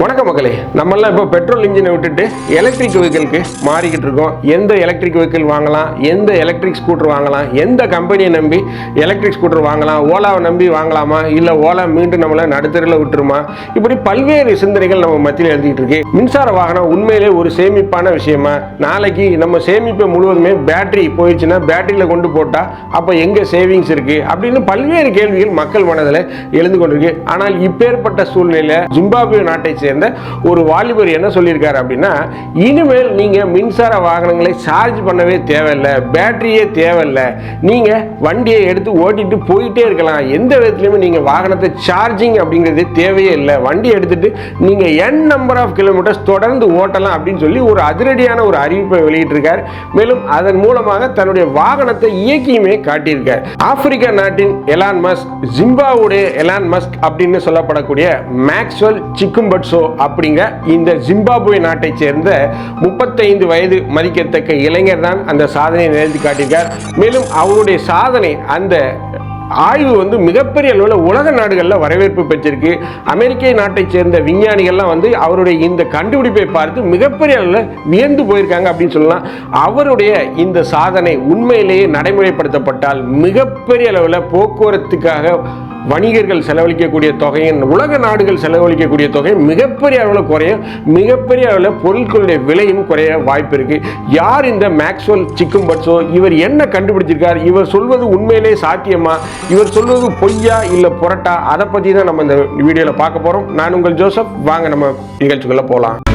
வணக்கம் மக்களே. நம்மெல்லாம் இப்போ பெட்ரோல் இன்ஜினை விட்டுட்டு எலக்ட்ரிக் வெஹிக்கிளுக்கு மாறிக்கிட்டு இருக்கோம். எந்த எலக்ட்ரிக் வெஹிக்கிள் வாங்கலாம்? எந்த எலக்ட்ரிக் ஸ்கூட்டர் வாங்கலாம்? எந்த கம்பெனியை நம்பி எலக்ட்ரிக் ஸ்கூட்டர் வாங்கலாம்? ஓலாவை நம்பி வாங்கலாமா? இல்லை ஓலா மீண்டும் நம்மளை நடுத்தரில் விட்டுருமா? இப்படி பல்வேறு சிந்தனைகள் நம்ம மத்தியில் எழுதிட்டு இருக்கு. மின்சார வாகனம் உண்மையிலே ஒரு சேமிப்பான விஷயமா? நாளைக்கு நம்ம சேமிப்பை முழுவதுமே பேட்டரி போயிடுச்சுன்னா பேட்டரியில் கொண்டு போட்டால் அப்போ எங்கே சேவிங்ஸ் இருக்குது அப்படின்னு பல்வேறு கேள்விகள் மக்கள் மனதில் எழுந்து கொண்டிருக்கு. ஆனால் இப்பேற்பட்ட சூழ்நிலையில் ஜிம்பாப்வே நாட்டை சேர்ந்த ஒரு வாலிபர் என்ன சொல்லியிருக்காரு அப்படின்னா இனிமேல் நீங்கள் மின்சார வாகனங்களை சார்ஜ் பண்ணவே தேவையில்லை பேட்டரியே தேவையில்லை. நீங்கள் வண்டியை எடுத்து ஓட்டிட்டு போயிட்டே இருக்கலாம். எந்த விதத்துலையுமே நீங்கள் வாகனத்தை சார்ஜிங் அப்படிங்கிறது தேவையே இல்லை. வண்டி எடுத்துட்டு நீங்கள் என் நம்பர் ஆஃப் கிலோமீட்டர்ஸ் தொடர்ந்து ஓட்டலாம் அப்படின்னு சொல்லி ஒரு அதிரடியான ஒரு அறிவிப்பை வெளியிட்டிருக்கார். மேலும் அதன் மூலமாக தன்னுடைய வாகனத்தை இயக்கியுமே காட்டியிருக்கார். ஆப்பிரிக்கா நாட்டின் எலான் மஸ்க் ஜிம்பாவுடைய எலான் மஸ்க் அப்படின்னு சொல்லப்படக்கூடிய மேக்ஸ்வெல் சிக்கும்பட்சோ அப்படிங்கிற இந்த ஜிம்பாப்வே நாட்டை சேர்ந்த முப்பத்தைந்து வயது மதிக்கத்தக்க இளைஞர் தான் அந்த சாதனையை நிகழ்த்தி காட்டியிருக்கார். மேலும் அவருடைய சாதனை அந்த ஆய்வு வந்து மிகப்பெரிய அளவில் உலக நாடுகளில் வரவேற்பு பெற்றிருக்கு. அமெரிக்க நாட்டை சேர்ந்த விஞ்ஞானிகள்லாம் வந்து அவருடைய இந்த கண்டுபிடிப்பை பார்த்து மிகப்பெரிய அளவில் வியந்து போயிருக்காங்க அப்படின்னு சொல்லலாம். அவருடைய இந்த சாதனை உண்மையிலேயே நடைமுறைப்படுத்தப்பட்டால் மிகப்பெரிய அளவில் போக்குவரத்துக்காக வணிகர்கள் செலவழிக்கக்கூடிய தொகையின் உலக நாடுகள் செலவழிக்கக்கூடிய தொகை மிகப்பெரிய அளவில் குறையும் மிகப்பெரிய அளவில் பொருட்களுடைய விலையும் குறைய வாய்ப்பு இருக்குது யார் இந்த மேக்ஸ்வெல் சிக்கும் பட்ஸோ இவர் என்ன கண்டுபிடிச்சிருக்கார் இவர் சொல்வது உண்மையிலே சாத்தியமா இவர் சொல்வது பொய்யா இல்லை புரட்டா அதை பற்றி தான் நம்ம இந்த வீடியோவில் பார்க்க போகிறோம் நான் உங்கள் ஜோசப் வாங்க நம்ம நிகழ்ச்சிக்குள்ளே போகலாம்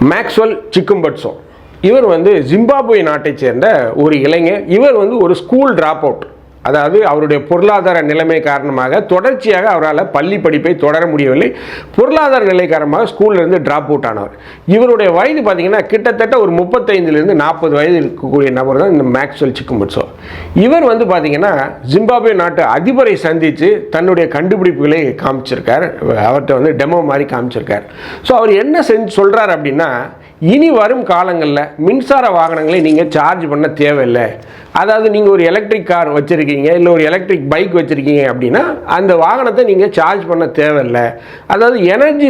மேக்ஸ்வெல் சிக்கும்பட்ஸோ இவர் வந்து ஜிம்பாப்வே நாட்டைச் சேர்ந்த ஒரு இளைஞர். இவர் வந்து ஒரு ஸ்கூல் ட்ராப் அவுட் அதாவது அவருடைய பொருளாதார நிலைமை காரணமாக தொடர்ச்சியாக அவரால் பள்ளி படிப்பை தொடர முடியவில்லை. பொருளாதார நிலை காரணமாக ஸ்கூல்ல இருந்து அவுட் ஆனவர். இவருடைய வயது பார்த்தீங்கன்னா கிட்டத்தட்ட ஒரு முப்பத்தைந்துலேருந்து நாற்பது வயது இருக்கக்கூடிய நபர் தான் இந்த மேக்ஸ்வெல் சிக்கும்பட்ஸோ இவர் வந்து பார்த்தீங்கன்னா ஜிம்பாப்வே நாட்டு அதிபரை சந்தித்து தன்னுடைய கண்டுபிடிப்புகளை காமிச்சிருக்கார். அவர்கிட்ட வந்து டெமோ மாதிரி காமிச்சிருக்கார். ஸோ அவர் என்ன செஞ்சு சொல்கிறார் அப்படின்னா இனி வரும் காலங்களில் மின்சார வாகனங்களை நீங்கள் சார்ஜ் பண்ண தேவையில்லை. அதாவது நீங்கள் ஒரு எலக்ட்ரிக் கார் வச்சுருக்கீங்க இல்லை ஒரு எலக்ட்ரிக் பைக் வச்சுருக்கீங்க அப்படின்னா அந்த வாகனத்தை நீங்கள் சார்ஜ் பண்ண தேவையில்லை. அதாவது எனர்ஜி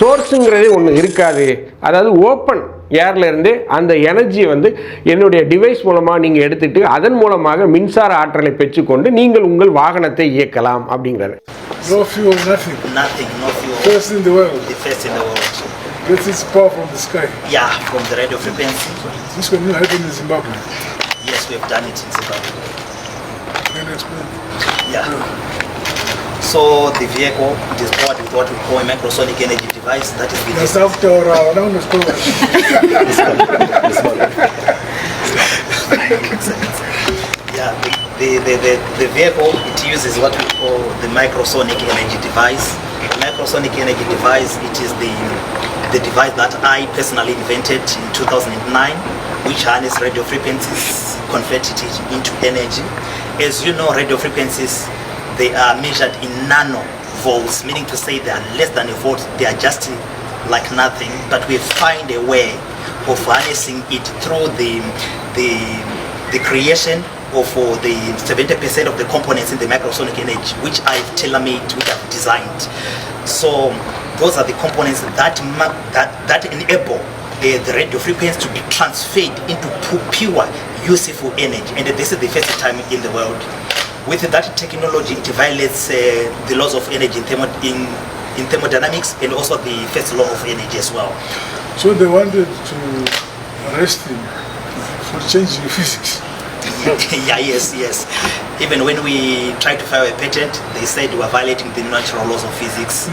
சோர்ஸுங்கிறதே ஒன்று இருக்காது. அதாவது ஓப்பன் ஏர்ல இருந்து அந்த எனர்ஜியை வந்து என்னுடைய டிவைஸ் மூலமாக நீங்கள் எடுத்துட்டு அதன் மூலமாக மின்சார ஆற்றலை பெற்றுக்கொண்டு நீங்கள் உங்கள் வாகனத்தை இயக்கலாம் அப்படிங்கிறாரு No is nothing. Nothing, no fuel. First in the world. The first in the world. Gets its power from the sky. Yeah, from the radio frequency. This can not happen in Zimbabwe. Yes, we have done it in Zimbabwe. Can you explain? Yeah. So the vehicle it is powered with what we call a microsonic energy device. That is the That's after our let's. Yeah, the, the, the, the vehicle, it uses what we call the microsonic energy device. The microsonic energy device, it is the, the device that I personally invented in 2009, which harness radio frequencies, converted it into energy. As you know, radio frequencies, they are measured in nano volts, meaning to say they are less than a volt, they are just like nothing, but we find a way of harnessing it through the, the, the creation of the 70% of the components in the microsonic energy, which I've tailor-made, which I've designed. So those are the components that that, that enable uh, the radio frequency to be transferred into pure, useful energy. And this is the first time in the world. With that technology, it violates uh, the laws of energy in, thermo- in, in thermodynamics and also the first law of energy as well. So they wanted to arrest him for changing physics. yeah, yes, yes. Even when we tried to file a patent, they said we are violating the natural laws of physics.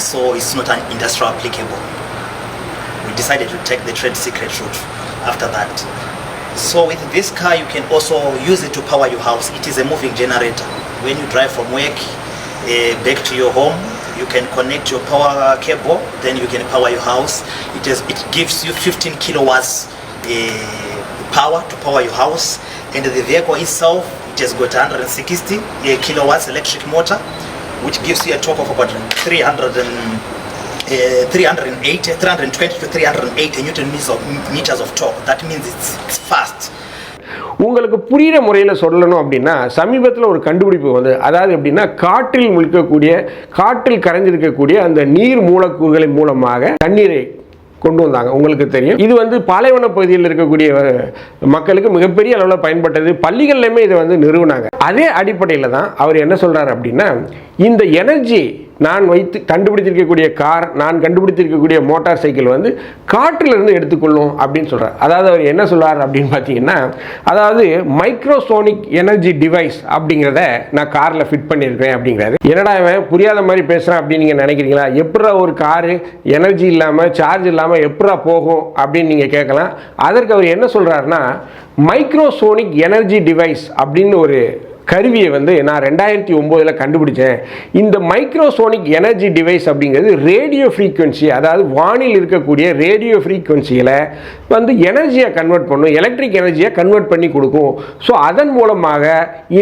So it's not an industrial applicable. We decided to take the trade secret route after that. So with this car, you can also use it to power your house. It is a moving generator. When you drive from work uh, back to your home, you can connect your power cable, then you can power your house. It, is, it gives you 15 kilowatts uh, power to power your house. And the vehicle itself, it has got 160 uh, kilowatts electric motor, which gives you a torque of about 300 and, uh, 380, 320 to 380 newton meters of, meters of torque. That means it's, it's fast. உங்களுக்கு புரிகிற முறையில் சொல்லணும் அப்படின்னா சமீபத்தில் ஒரு கண்டுபிடிப்பு வந்து அதாவது எப்படின்னா காற்றில் முழுக்கக்கூடிய காற்றில் கரைஞ்சிருக்கக்கூடிய அந்த நீர் மூலக்கூறுகளின் மூலமாக தண்ணீரை கொண்டு வந்தாங்க. உங்களுக்கு தெரியும். இது வந்து பாலைவன பகுதியில் இருக்கக்கூடிய மக்களுக்கு மிகப்பெரிய அளவில் பயன்பட்டது. பள்ளிகள்லையுமே இதை வந்து நிறுவனாங்க. அதே அடிப்படையில் தான் அவர் என்ன சொல்கிறார் அப்படின்னா இந்த எனர்ஜி நான் வைத்து கண்டுபிடித்திருக்கக்கூடிய கார் நான் கண்டுபிடித்திருக்கக்கூடிய மோட்டார் சைக்கிள் வந்து காற்றிலிருந்து எடுத்துக்கொள்ளும் அப்படின்னு சொல்கிறார் அதாவது அவர் என்ன சொல்கிறார் அப்படின்னு பார்த்தீங்கன்னா அதாவது மைக்ரோசோனிக் எனர்ஜி டிவைஸ் அப்படிங்கிறத நான் காரில் ஃபிட் பண்ணியிருக்கேன் அப்படிங்கிறாரு. என்னடா இவன் புரியாத மாதிரி பேசுகிறான் அப்படின்னு நீங்கள் நினைக்கிறீங்களா? எப்படா ஒரு காரு எனர்ஜி இல்லாமல் சார்ஜ் இல்லாமல் எப்படா போகும் அப்படின்னு நீங்கள் கேட்கலாம். அதற்கு அவர் என்ன சொல்கிறாருன்னா மைக்ரோசோனிக் எனர்ஜி டிவைஸ் அப்படின்னு ஒரு கருவியை வந்து நான் ரெண்டாயிரத்தி ஒம்போதில் கண்டுபிடிச்சேன். இந்த மைக்ரோசோனிக் எனர்ஜி டிவைஸ் அப்படிங்கிறது ரேடியோ ஃப்ரீக்குவென்சி அதாவது வானில் இருக்கக்கூடிய ரேடியோ ஃப்ரீக்குவென்சியில் வந்து எனர்ஜியை கன்வெர்ட் பண்ணும் எலக்ட்ரிக் எனர்ஜியை கன்வெர்ட் பண்ணி கொடுக்கும். ஸோ அதன் மூலமாக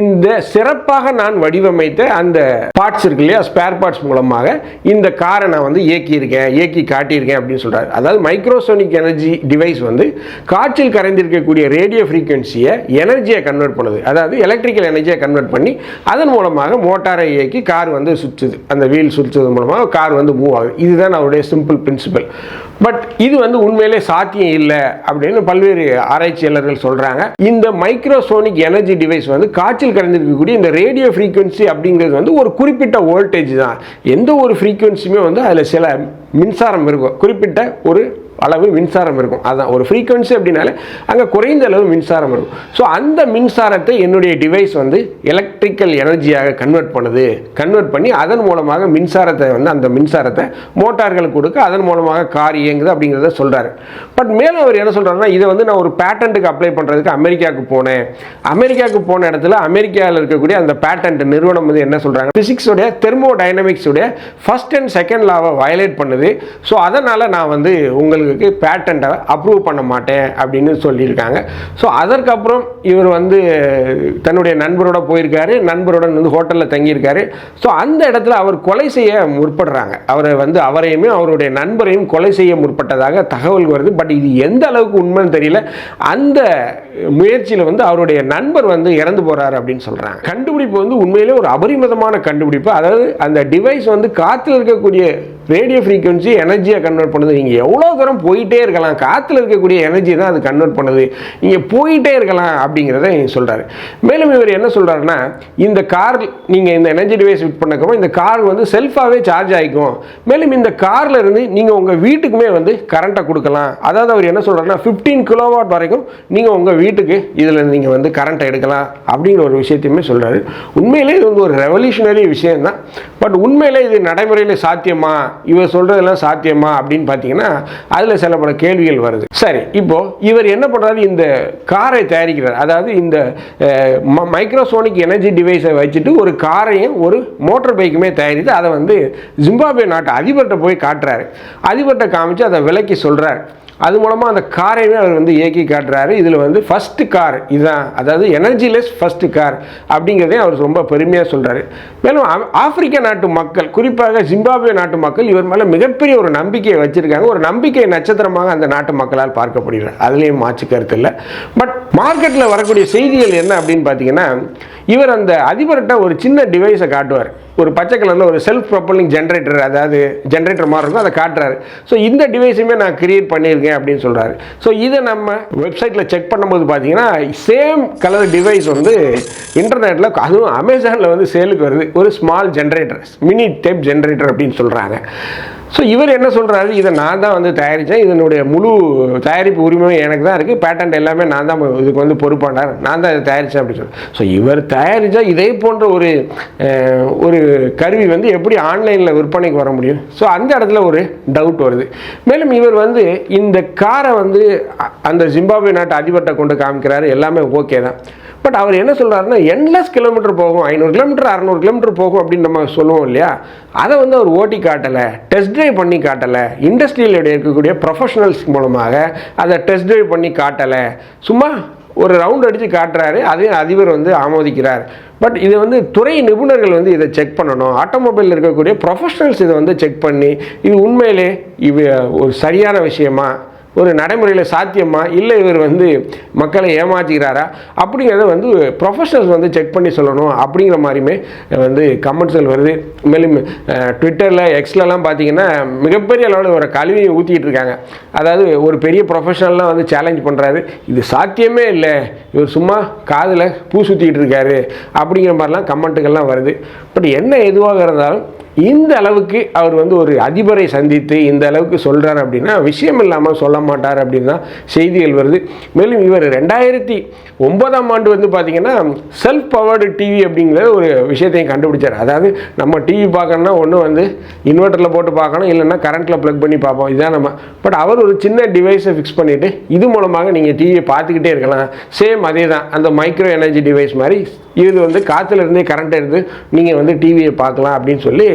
இந்த சிறப்பாக நான் வடிவமைத்த அந்த பார்ட்ஸ் இருக்கு இல்லையா ஸ்பேர் பார்ட்ஸ் மூலமாக இந்த காரை நான் வந்து இயக்கியிருக்கேன் இயக்கி காட்டியிருக்கேன் அப்படின்னு சொல்கிறார் அதாவது மைக்ரோசோனிக் எனர்ஜி டிவைஸ் வந்து காற்றில் கரைந்திருக்கக்கூடிய ரேடியோ ஃப்ரீக்குவென்சியை எனர்ஜியை கன்வெர்ட் பண்ணுது. அதாவது எலக்ட்ரிக்கல் எனர்ஜியை கன்வெர்ட் பண்ணி அதன் மூலமாக மோட்டாரை இயக்கி கார் வந்து சுற்றுது. அந்த வீல் சுற்றுறது மூலமாக கார் வந்து மூவ் ஆகுது. இதுதான் அவருடைய சிம்பிள் பிரின்சிபல் பட் இது வந்து உண்மையிலே சாத்தியம் இல்லை அப்படின்னு பல்வேறு ஆராய்ச்சியாளர்கள் சொல்கிறாங்க இந்த மைக்ரோசோனிக் எனர்ஜி டிவைஸ் வந்து காற்றில் கரைந்திருக்கக்கூடிய இந்த ரேடியோ ஃப்ரீக்குவென்சி அப்படிங்கிறது வந்து ஒரு குறிப்பிட்ட வோல்டேஜ் தான். எந்த ஒரு ஃப்ரீக்வன்சியுமே வந்து அதில் சில மின்சாரம் இருக்கும். குறிப்பிட்ட ஒரு அளவு மின்சாரம் இருக்கும். அதுதான் ஒரு ஃப்ரீக்குவென்சி அப்படின்னாலே அங்கே குறைந்த அளவு மின்சாரம் இருக்கும். ஸோ அந்த மின்சாரத்தை என்னுடைய டிவைஸ் வந்து எலக்ட்ரிக்கல் எனர்ஜியாக கன்வெர்ட் பண்ணுது. கன்வெர்ட் பண்ணி அதன் மூலமாக மின்சாரத்தை வந்து அந்த மின்சாரத்தை மோட்டார்களுக்கு கொடுக்க அதன் மூலமாக கார் இயங்குது அப்படிங்கிறத சொல்கிறாரு பட் மேலும் அவர் என்ன சொல்கிறாருன்னா இதை வந்து நான் ஒரு பேட்டன்ட்டுக்கு அப்ளை பண்ணுறதுக்கு அமெரிக்காவுக்கு போனேன். அமெரிக்காவுக்கு போன இடத்துல அமெரிக்காவில் இருக்கக்கூடிய அந்த பேட்டன்ட் நிறுவனம் வந்து என்ன சொல்கிறாங்க ஃபிசிக்ஸோடைய தெர்மோ டைனமிக்ஸுடைய ஃபர்ஸ்ட் அண்ட் செகண்ட் லாவை வயலேட் பண்ணுது. ஸோ அதனால் நான் வந்து உங்களுக்கு பேட்டண்ட்டை அப்ரூவ் பண்ண மாட்டேன் அப்படின்னு சொல்லியிருக்காங்க. ஸோ அதற்கப்புறம் இவர் வந்து தன்னுடைய நண்பரோட போயிருக்காரு. நண்பருடன் வந்து ஹோட்டலில் தங்கியிருக்காரு. ஸோ அந்த இடத்துல அவர் கொலை செய்ய முற்படுறாங்க. அவரை வந்து அவரையுமே அவருடைய நண்பரையும் கொலை செய்ய முற்பட்டதாக தகவல் வருது. பட் இது எந்த அளவுக்கு உண்மைன்னு தெரியல. அந்த முயற்சியில் வந்து அவருடைய நண்பர் வந்து இறந்து போகிறார் அப்படின்னு சொல்கிறாங்க கண்டுபிடிப்பு வந்து உண்மையிலே ஒரு அபரிமிதமான கண்டுபிடிப்பு. அதாவது அந்த டிவைஸ் வந்து காற்றுல இருக்கக்கூடிய ரேடியோ ஃப்ரீக்வன்சி எனர்ஜியாக கன்வெர்ட் பண்ணுது. நீங்கள் எவ்வளோ தூரம் போயிட்டே இருக்கலாம். காற்றுல இருக்கக்கூடிய எனர்ஜி தான் அது கன்வெர்ட் பண்ணுது. நீங்கள் போயிட்டே இருக்கலாம் அப்படிங்கிறத சொல்கிறாரு மேலும் இவர் என்ன சொல்கிறாருன்னா இந்த கார் நீங்கள் இந்த எனர்ஜி டிவைஸ் ஃபிட் பண்ணக்கப்புறம் இந்த கார் வந்து செல்ஃபாகவே சார்ஜ் ஆகிக்கும் மேலும் இந்த காரில் இருந்து நீங்கள் உங்கள் வீட்டுக்குமே வந்து கரண்ட்டை கொடுக்கலாம். அதாவது அவர் என்ன சொல்கிறாருன்னா ஃபிஃப்டீன் கிலோவாட் வரைக்கும் நீங்கள் உங்கள் வீட்டுக்கு இதில் நீங்கள் வந்து கரண்ட்டை எடுக்கலாம் அப்படிங்கிற ஒரு விஷயத்தையுமே சொல்கிறாரு உண்மையிலே இது வந்து ஒரு ரெவல்யூஷனரி விஷயம் தான் பட் உண்மையிலே இது நடைமுறையில் சாத்தியமா? இவர் சொல்கிறதெல்லாம் சாத்தியமா அப்படின்னு பார்த்தீங்கன்னா அதில் சில பல கேள்விகள் வருது. சரி இப்போது இவர் என்ன பண்ணுறாரு இந்த காரை தயாரிக்கிறார். அதாவது இந்த மைக்ரோசோனிக் எனர்ஜி டிவைஸை வச்சுட்டு ஒரு காரையும் ஒரு மோட்டர் பைக்குமே தயாரித்து அதை வந்து ஜிம்பாப்வே நாட்டு அதிபர்கிட்ட போய் காட்டுறாரு. அதிபர்கிட்ட காமிச்சு அதை விலைக்கு சொல்கிறார் அது மூலமாக அந்த காரையுமே அவர் வந்து இயக்கி காட்டுறாரு. இதில் வந்து ஃபஸ்ட்டு கார் இதுதான். அதாவது எனர்ஜிலெஸ் ஃபஸ்ட்டு கார் அப்படிங்கிறதையும் அவர் ரொம்ப பெருமையாக சொல்கிறாரு மேலும் ஆ- ஆப்பிரிக்க நாட்டு மக்கள் குறிப்பாக ஜிம்பாப்வே நாட்டு மக்கள் இவர் மேலே மிகப்பெரிய ஒரு நம்பிக்கையை வச்சுருக்காங்க. ஒரு நம்பிக்கை நட்சத்திரமாக அந்த நாட்டு மக்களால் பார்க்கப்படுகிறார் அதுலேயும் மாற்று கருத்து இல்லை. பட் மார்க்கெட்டில் வரக்கூடிய செய்திகள் என்ன அப்படின்னு பார்த்தீங்கன்னா இவர் அந்த அதிபர்கிட்ட ஒரு சின்ன டிவைஸை காட்டுவார். ஒரு பச்சை கலரில் ஒரு செல்ஃப் ப்ரொப்பல்லிங் ஜென்ரேட்டர் அதாவது ஜென்ரேட்டர் மாதிரி இருக்கும் அதை காட்டுறாரு. ஸோ இந்த டிவைஸுமே நான் கிரியேட் பண்ணியிருக்கேன் அப்படின்னு சொல்கிறாரு ஸோ இதை நம்ம வெப்சைட்டில் செக் பண்ணும்போது பார்த்தீங்கன்னா சேம் கலர் டிவைஸ் வந்து இன்டர்நெட்டில் அதுவும் அமேசானில் வந்து சேலுக்கு வருது. ஒரு small generator mini type generator அப்படின்னு சொல்கிறாங்க ஸோ இவர் என்ன சொல்கிறாரு இதை நான் தான் வந்து தயாரித்தேன் இதனுடைய முழு தயாரிப்பு உரிமை எனக்கு தான் இருக்குது பேட்டன்ட் எல்லாமே நான் தான் இதுக்கு வந்து பொறுப்பானார். நான் தான் இதை தயாரித்தேன் அப்படின்னு சொல்லி ஸோ இவர் தயாரித்தா இதே போன்ற ஒரு ஒரு கருவி வந்து எப்படி ஆன்லைனில் விற்பனைக்கு வர முடியும்? ஸோ அந்த இடத்துல ஒரு டவுட் வருது. மேலும் இவர் வந்து இந்த காரை வந்து அந்த ஜிம்பாப்வே நாட்டு அதிபர்கிட்ட கொண்டு காமிக்கிறாரு. எல்லாமே ஓகே தான். பட் அவர் என்ன சொல்கிறாருன்னா எண்ட்லெஸ் கிலோமீட்டர் போகும். ஐநூறு கிலோமீட்டர் அறநூறு கிலோமீட்டர் போகும் அப்படின்னு நம்ம சொல்லுவோம் இல்லையா? அதை வந்து அவர் ஓட்டி காட்டலை டெஸ்ட் ட்ரைவ் பண்ணி காட்டலை. இண்டஸ்ட்ரியில் இருக்கக்கூடிய ப்ரொஃபஷனல்ஸ் மூலமாக அதை டெஸ்ட் ட்ரைவ் பண்ணி காட்டலை. சும்மா ஒரு ரவுண்ட் அடித்து காட்டுறாரு அதையும் அதிபர் வந்து ஆமோதிக்கிறார். பட் இது வந்து துறை நிபுணர்கள் வந்து இதை செக் பண்ணணும். ஆட்டோமொபைலில் இருக்கக்கூடிய ப்ரொஃபஷனல்ஸ் இதை வந்து செக் பண்ணி இது உண்மையிலே இது ஒரு சரியான விஷயமா? ஒரு நடைமுறையில் சாத்தியமா? இல்லை இவர் வந்து மக்களை ஏமாற்றிக்கிறாரா அப்படிங்கிறத வந்து ப்ரொஃபஷனல்ஸ் வந்து செக் பண்ணி சொல்லணும். அப்படிங்கிற மாதிரியுமே வந்து கமெண்ட்ஸ்கள் வருது. மேலும் ட்விட்டரில் எக்ஸ்லலாம் பார்த்தீங்கன்னா மிகப்பெரிய அளவில் ஒரு கல்வியை ஊற்றிட்டு இருக்காங்க. அதாவது ஒரு பெரிய ப்ரொஃபஷனல்லாம் வந்து சேலஞ்ச் பண்ணுறாரு இது சாத்தியமே இல்லை. இவர் சும்மா காதில் பூ சுற்றிக்கிட்டு இருக்காரு. அப்படிங்கிற மாதிரிலாம் கமெண்ட்டுகள்லாம் வருது. பட் என்ன எதுவாக இருந்தாலும் இந்த அளவுக்கு அவர் வந்து ஒரு அதிபரை சந்தித்து இந்த அளவுக்கு சொல்கிறார் அப்படின்னா விஷயம் இல்லாமல் சொல்ல மாட்டார் அப்படின்னு தான் செய்திகள் வருது. மேலும் இவர் ரெண்டாயிரத்தி ஒன்பதாம் ஆண்டு வந்து பார்த்திங்கன்னா செல்ஃப் பவர்டு டிவி அப்படிங்கிற ஒரு விஷயத்தையும் கண்டுபிடிச்சார். அதாவது நம்ம டிவி பார்க்கணும்னா ஒன்று வந்து இன்வெர்ட்டரில் போட்டு பார்க்கணும் இல்லைன்னா கரண்ட்டில் ப்ளக் பண்ணி பார்ப்போம். இதுதான் நம்ம. பட் அவர் ஒரு சின்ன டிவைஸை ஃபிக்ஸ் பண்ணிவிட்டு இது மூலமாக நீங்கள் டிவியை பார்த்துக்கிட்டே இருக்கலாம். சேம் அதே தான் அந்த மைக்ரோ எனர்ஜி டிவைஸ் மாதிரி இது வந்து காற்றுல இருந்தே கரண்ட் எடுத்து நீங்கள் வந்து டிவியை பார்க்கலாம் அப்படின்னு சொல்லி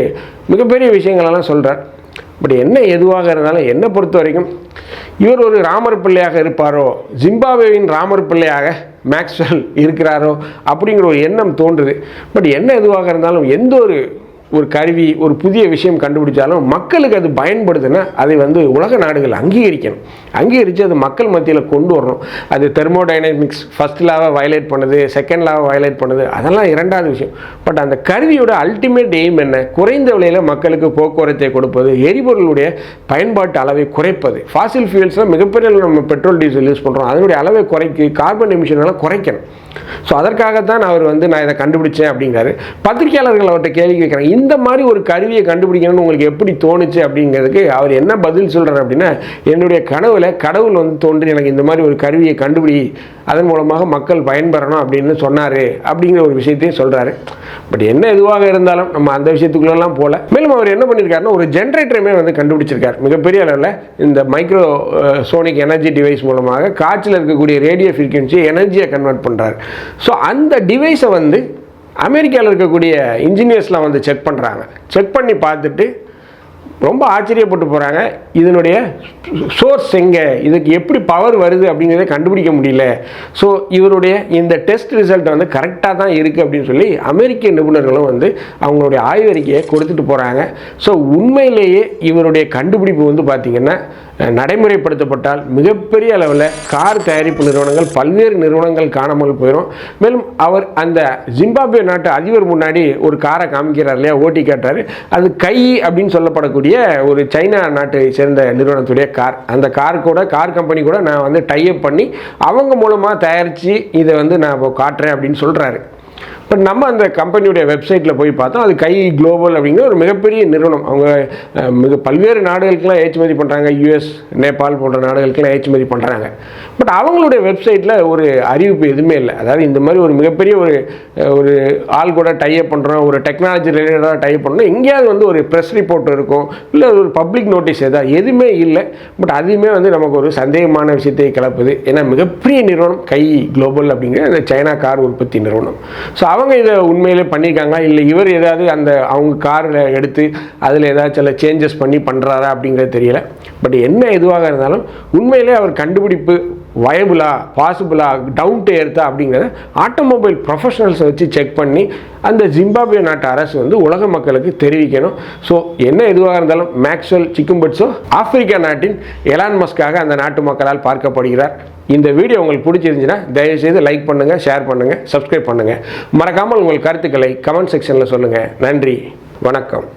மிகப்பெரிய விஷயங்களெல்லாம் சொல்கிறார் பட் என்ன எதுவாக இருந்தாலும் என்னை பொறுத்த வரைக்கும் இவர் ஒரு ராமர் பிள்ளையாக இருப்பாரோ ஜிம்பாப்வேவின் ராமர் பிள்ளையாக மேக்ஸ்வெல் இருக்கிறாரோ அப்படிங்கிற ஒரு எண்ணம் தோன்றுது. பட் என்ன எதுவாக இருந்தாலும் எந்த ஒரு ஒரு கருவி ஒரு புதிய விஷயம் கண்டுபிடிச்சாலும் மக்களுக்கு அது பயன்படுதுன்னா அதை வந்து உலக நாடுகள் அங்கீகரிக்கணும். அங்கீகரித்து அது மக்கள் மத்தியில் கொண்டு வரணும். அது தெர்மோடைனமிக்ஸ் ஃபர்ஸ்ட் லாவை வயலேட் பண்ணுது செகண்ட் லாவை வயலேட் பண்ணுது அதெல்லாம் இரண்டாவது விஷயம். பட் அந்த கருவியோட அல்டிமேட் எய்ம் என்ன? குறைந்த விலையில் மக்களுக்கு போக்குவரத்தை கொடுப்பது எரிபொருளுடைய பயன்பாட்டு அளவை குறைப்பது. ஃபாசில் ஃபியூல்ஸ்லாம் மிகப்பெரிய நம்ம பெட்ரோல் டீசல் யூஸ் பண்ணுறோம் அதனுடைய அளவை குறைக்கு கார்பன் எமிஷன்லாம் குறைக்கணும். ஸோ அதற்காகத்தான் அவர் வந்து நான் இதை கண்டுபிடிச்சேன் அப்படிங்கிறாரு. பத்திரிகையாளர்கள் அவர்கிட்ட கேள்வி கேட்குறாங்க இந்த மாதிரி ஒரு கருவியை கண்டுபிடிக்கணும்னு உங்களுக்கு எப்படி தோணுச்சு அப்படிங்கிறதுக்கு அவர் என்ன பதில் சொல்கிறார் அப்படின்னா என்னுடைய கனவில் கடவுள் வந்து தோன்றி எனக்கு இந்த மாதிரி ஒரு கருவியை கண்டுபிடி அதன் மூலமாக மக்கள் பயன்பெறணும் அப்படின்னு சொன்னார் அப்படிங்கிற ஒரு விஷயத்தையும் சொல்கிறாரு பட் என்ன எதுவாக இருந்தாலும் நம்ம அந்த விஷயத்துக்குள்ளெல்லாம் போகல மேலும் அவர் என்ன பண்ணியிருக்காருன்னா ஒரு ஜென்ரேட்டருமே வந்து கண்டுபிடிச்சிருக்கார். மிகப்பெரிய அளவில் இந்த மைக்ரோ சோனிக் எனர்ஜி டிவைஸ் மூலமாக காற்றில் இருக்கக்கூடிய ரேடியோ ஃப்ரீக்வன்சியை எனர்ஜியை கன்வெர்ட் பண்ணுறாரு ஸோ அந்த டிவைஸை வந்து அமெரிக்காவில் இருக்கக்கூடிய இன்ஜினியர்ஸ்லாம் வந்து செக் பண்ணுறாங்க செக் பண்ணி பார்த்துட்டு ரொம்ப ஆச்சரியப்பட்டு போகிறாங்க இதனுடைய சோர்ஸ் எங்கே? இதுக்கு எப்படி பவர் வருது அப்படிங்கிறத கண்டுபிடிக்க முடியல. ஸோ இவருடைய இந்த டெஸ்ட் ரிசல்ட் வந்து கரெக்டாக தான் இருக்குது அப்படின்னு சொல்லி அமெரிக்க நிபுணர்களும் வந்து அவங்களுடைய ஆய்வறிக்கையை கொடுத்துட்டு போகிறாங்க ஸோ உண்மையிலேயே இவருடைய கண்டுபிடிப்பு வந்து பார்த்திங்கன்னா நடைமுறைப்படுத்தப்பட்டால் மிகப்பெரிய அளவில் கார் தயாரிப்பு நிறுவனங்கள் பல்வேறு நிறுவனங்கள் காணாமல் போயிடும் மேலும் அவர் அந்த ஜிம்பாப்வே நாட்டு அதிபர் முன்னாடி ஒரு காரை காமிக்கிறார் இல்லையா? ஓட்டி காட்டுறாரு. அது கை அப்படின்னு சொல்லப்படக்கூடிய ஒரு சைனா நாட்டை சேர்ந்த நிறுவனத்துடைய கார். அந்த கார் கூட கார் கம்பெனி கூட நான் வந்து டைப் பண்ணி அவங்க மூலமாக தயாரித்து இதை வந்து நான் இப்போ காட்டுறேன் அப்படின்னு சொல்கிறாரு பட் நம்ம அந்த கம்பெனியுடைய வெப்சைட்டில் போய் பார்த்தோம் அது கை குளோபல் அப்படிங்கிற ஒரு மிகப்பெரிய நிறுவனம். அவங்க மிக பல்வேறு நாடுகளுக்கெல்லாம் ஏற்றுமதி பண்ணுறாங்க யூஎஸ் நேபாள் போன்ற நாடுகளுக்கெல்லாம் ஏற்றுமதி பண்ணுறாங்க பட் அவங்களுடைய வெப்சைட்டில் ஒரு அறிவிப்பு எதுவுமே இல்லை. அதாவது இந்த மாதிரி ஒரு மிகப்பெரிய ஒரு ஒரு ஆள் கூட டைப் பண்ணுறோம் ஒரு டெக்னாலஜி ரிலேட்டடாக டைப் பண்ணுறோம் எங்கேயாவது வந்து ஒரு ப்ரெஸ் ரிப்போர்ட் இருக்கும் இல்லை ஒரு பப்ளிக் நோட்டீஸ் எதாவது எதுவுமே இல்லை. பட் அதுவுமே வந்து நமக்கு ஒரு சந்தேகமான விஷயத்தை கிளப்புது. ஏன்னா மிகப்பெரிய நிறுவனம் கை குளோபல் அப்படிங்கிற அந்த சைனா கார் உற்பத்தி நிறுவனம். ஸோ அவங்க அவங்க இதை உண்மையிலே பண்ணியிருக்காங்க இல்லை இவர் ஏதாவது அந்த அவங்க காரில் எடுத்து அதில் ஏதாச்சும் சில சேஞ்சஸ் பண்ணி பண்ணுறாரா அப்படிங்கிறது தெரியல. பட் என்ன எதுவாக இருந்தாலும் உண்மையிலே அவர் கண்டுபிடிப்பு வயபுளா பாசிபிளா டவுன் டு எர்த்தா அப்படிங்கிறத ஆட்டோமொபைல் ப்ரொஃபஷனல்ஸை வச்சு செக் பண்ணி அந்த ஜிம்பாப்வே நாட்டு அரசு வந்து உலக மக்களுக்கு தெரிவிக்கணும். ஸோ என்ன எதுவாக இருந்தாலும் மேக்ஸ்வெல் சிக்கும்பட்ஸோ ஆப்பிரிக்கா நாட்டின் எலான் மஸ்காக அந்த நாட்டு மக்களால் பார்க்கப்படுகிறார். இந்த வீடியோ உங்களுக்கு பிடிச்சிருந்துச்சுன்னா தயவுசெய்து லைக் பண்ணுங்கள் ஷேர் பண்ணுங்கள் சப்ஸ்கிரைப் பண்ணுங்கள் மறக்காமல் உங்கள் கருத்துக்களை கமெண்ட் செக்ஷனில் சொல்லுங்கள் நன்றி வணக்கம்.